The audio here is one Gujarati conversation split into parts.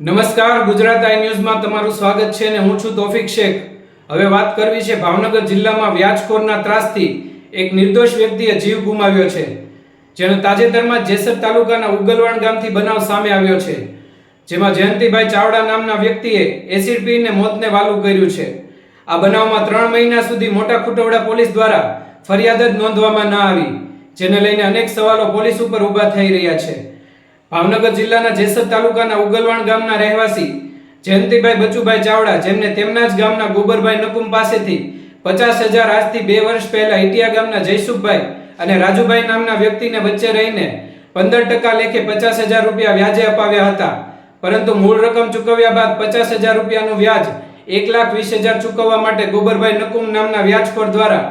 નમસ્કાર, ગુજરાત આઈ ન્યૂઝમાં તમારું સ્વાગત છે અને હું છું તોફિક શેખ. હવે વાત કરવી છે ભાવનગર જિલ્લામાં વ્યાજખોરના ત્રાસથી એક નિર્દોષ વ્યક્તિએ જીવ ગુમાવ્યો છે, જેનો તાજેતરમાં જેસર તાલુકાના ઉગલવાણ ગામથી બનાવ સામે આવ્યો છે, જેમાં જયંતિભાઈ ચાવડા નામના વ્યક્તિએ એસિડ પીને મોતને વાલું કર્યું છે. આ બનાવમાં ત્રણ મહિના સુધી મોટા ખુટવડા પોલીસ દ્વારા ફરિયાદ જ નોંધવામાં ન આવી, જેને લઈને અનેક સવાલો પોલીસ ઉપર ઊભા થઈ રહ્યા છે. ભાવનગર જિલ્લાના જેસર તાલુકાના ઉગલવાણ ગામના રહેવાસી જયંતિભાઈ બચુભાઈ ચાવડા, જેમને તેમના જ ગામના ગોબરભાઈ નકુમ પાસેથી પચાસ હજાર આજથી બે વર્ષ પહેલા ઇટિયા ગામના જયસુખભાઈ અને રાજુભાઈ નામના વ્યક્તિને વચ્ચે રહીને પંદર ટકા લેખે પચાસ હજાર રૂપિયા વ્યાજે અપાવ્યા હતા. પરંતુ મૂળ રકમ ચૂકવ્યા બાદ પચાસ હજાર રૂપિયાનું વ્યાજ એક લાખ વીસ હજાર ચૂકવવા માટે ગોબરભાઈ નકુમ નામના વ્યાજખોર દ્વારા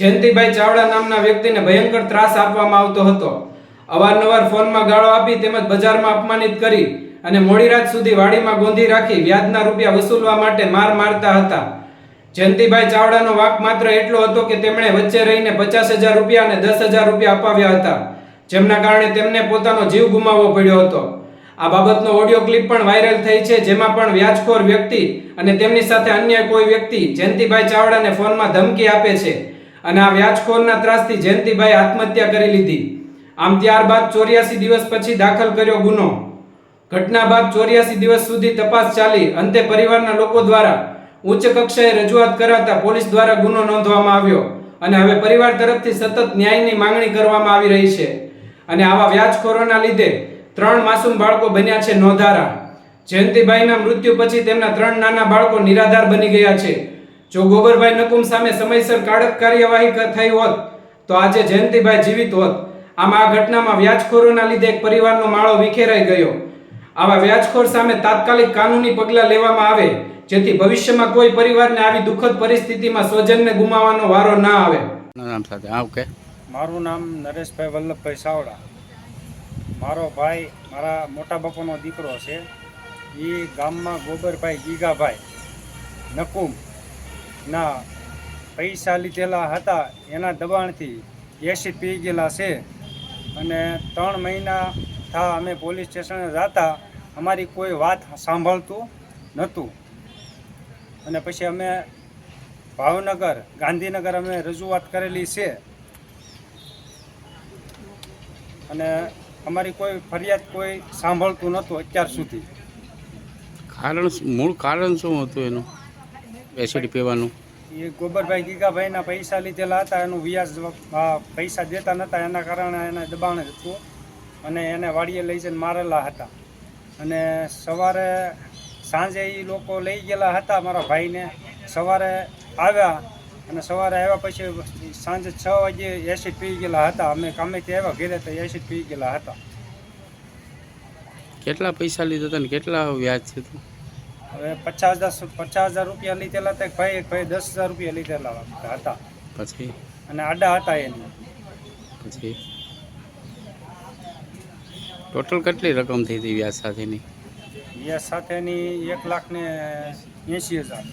જયંતિભાઈ ચાવડા નામના વ્યક્તિને ભયંકર ત્રાસ આપવામાં આવતો હતો. અવારનવાર ફોનમાં ગાળો આપી તેમજ બજારમાં અપમાનિત કરી અને મોડી રાત સુધી વાડીમાં ગોંધી રાખી વ્યાજના રૂપિયા વસૂલવા માટે માર મારતા હતા. જયંતિભાઈ ચાવડાનો વાક માત્ર એટલો હતો કે તેમણે વચ્ચે રહીને પચાસ હજાર રૂપિયા અને દસ હજાર રૂપિયા અપાવ્યા હતા. જેમના કારણે તેમને પોતાનો જીવ ગુમાવવો પડ્યો હતો. આ બાબતનો ઓડિયો ક્લિપ પણ વાયરલ થઈ છે, જેમાં પણ વ્યાજખોર વ્યક્તિ અને તેમની સાથે અન્ય કોઈ વ્યક્તિ જયંતિભાઈ ચાવડાને ફોનમાં ધમકી આપે છે. અને આ વ્યાજખોરના ત્રાસથી જયંતિભાઈ આત્મહત્યા કરી લીધી. આમ ત્યારબાદ ચોર્યાસી દિવસ પછી દાખલ કર્યો ગુનો. ઘટના બાદ ચોર્યાસી દિવસ સુધી તપાસ ચાલી. અંતે પરિવારના લોકો દ્વારા ઉચ્ચ કક્ષાએ રજૂઆત કરાતા પોલીસ દ્વારા ગુનો નોંધવામાં આવ્યો અને હવે પરિવાર તરફથી સતત ન્યાયની માંગણી કરવામાં આવી રહી છે. અને આવા વ્યાજખોરોના લીધે ત્રણ માસૂમ બાળકો બન્યા છે નોંધારા. જયંતિભાઈના મૃત્યુ પછી તેમના ત્રણ નાના બાળકો નિરાધાર બની ગયા છે. જો ગોબરભાઈ નકુમ સામે સમયસર કાળક કાર્યવાહી થઈ હોત, તો આજે જયંતિભાઈ જીવિત હોત. આમ આ ઘટનામાં વ્યાજખોરોના લીધે એક પરિવારનો માળો વિખેરાઈ ગયો. આવા વ્યાજખોર સામે તાત્કાલિક કાનૂની પગલાં લેવામાં આવે જેથી ભવિષ્યમાં કોઈ પરિવારને આવી દુઃખદ પરિસ્થિતિમાં સ્વજનને ગુમાવવાનો વારો ના આવે. નામ સાથે હા ઓકે. મારું નામ નરેશભાઈ વલ્લભભાઈ સાવડા. મારો ભાઈ મારા મોટા બાપાનો દીકરો છે. એ ગામમાં ગોબરભાઈ ગીગાભાઈ નકુમ ના પૈસા લીધેલા હતા. એના દબાણથી એસી પી ગયેલા છે. અને ત્રણ મહિના થા અમે પોલીસ સ્ટેશને જતા, અમારી કોઈ વાત સાંભળતું નહોતું. અને પછી અમે ભાવનગર, ગાંધીનગર અમે રજૂઆત કરેલી છે. અને અમારી કોઈ ફરિયાદ કોઈ સાંભળતું નહોતું અત્યાર સુધી. કારણ મૂળ કારણ શું હતું એનું? એસિડ પીવાનું? એ ગોબરભાઈ ગીગાભાઈના પૈસા લીધેલા હતા, એનું વ્યાજ પૈસા દેતા નહોતા એના કારણે એને દબાણ હતું અને એને વાડીએ લઈ જઈને મારેલા હતા. અને સવારે સાંજે એ લોકો લઈ ગયેલા હતા મારા ભાઈને. સવારે આવ્યા અને સવારે આવ્યા પછી સાંજે છ વાગે એસિડ પી ગયેલા હતા. અમે કામેથી આવ્યા ઘેરે તો એસિડ પી ગયેલા હતા. કેટલા પૈસા લીધા હતા ને કેટલા વ્યાજ છે હવે પચાસ દસ પચાસ હજાર રૂપિયા લીધેલા હતા ભાઈ એક ભાઈ દસ હજાર રૂપિયા લીધેલા હતા. પછી? અને આડા હતા એની. પછી? ટોટલ કેટલી રકમ થઈ હતી વ્યાજ સાથેની? વ્યાજ સાથેની એક લાખ ને એંશી હજાર.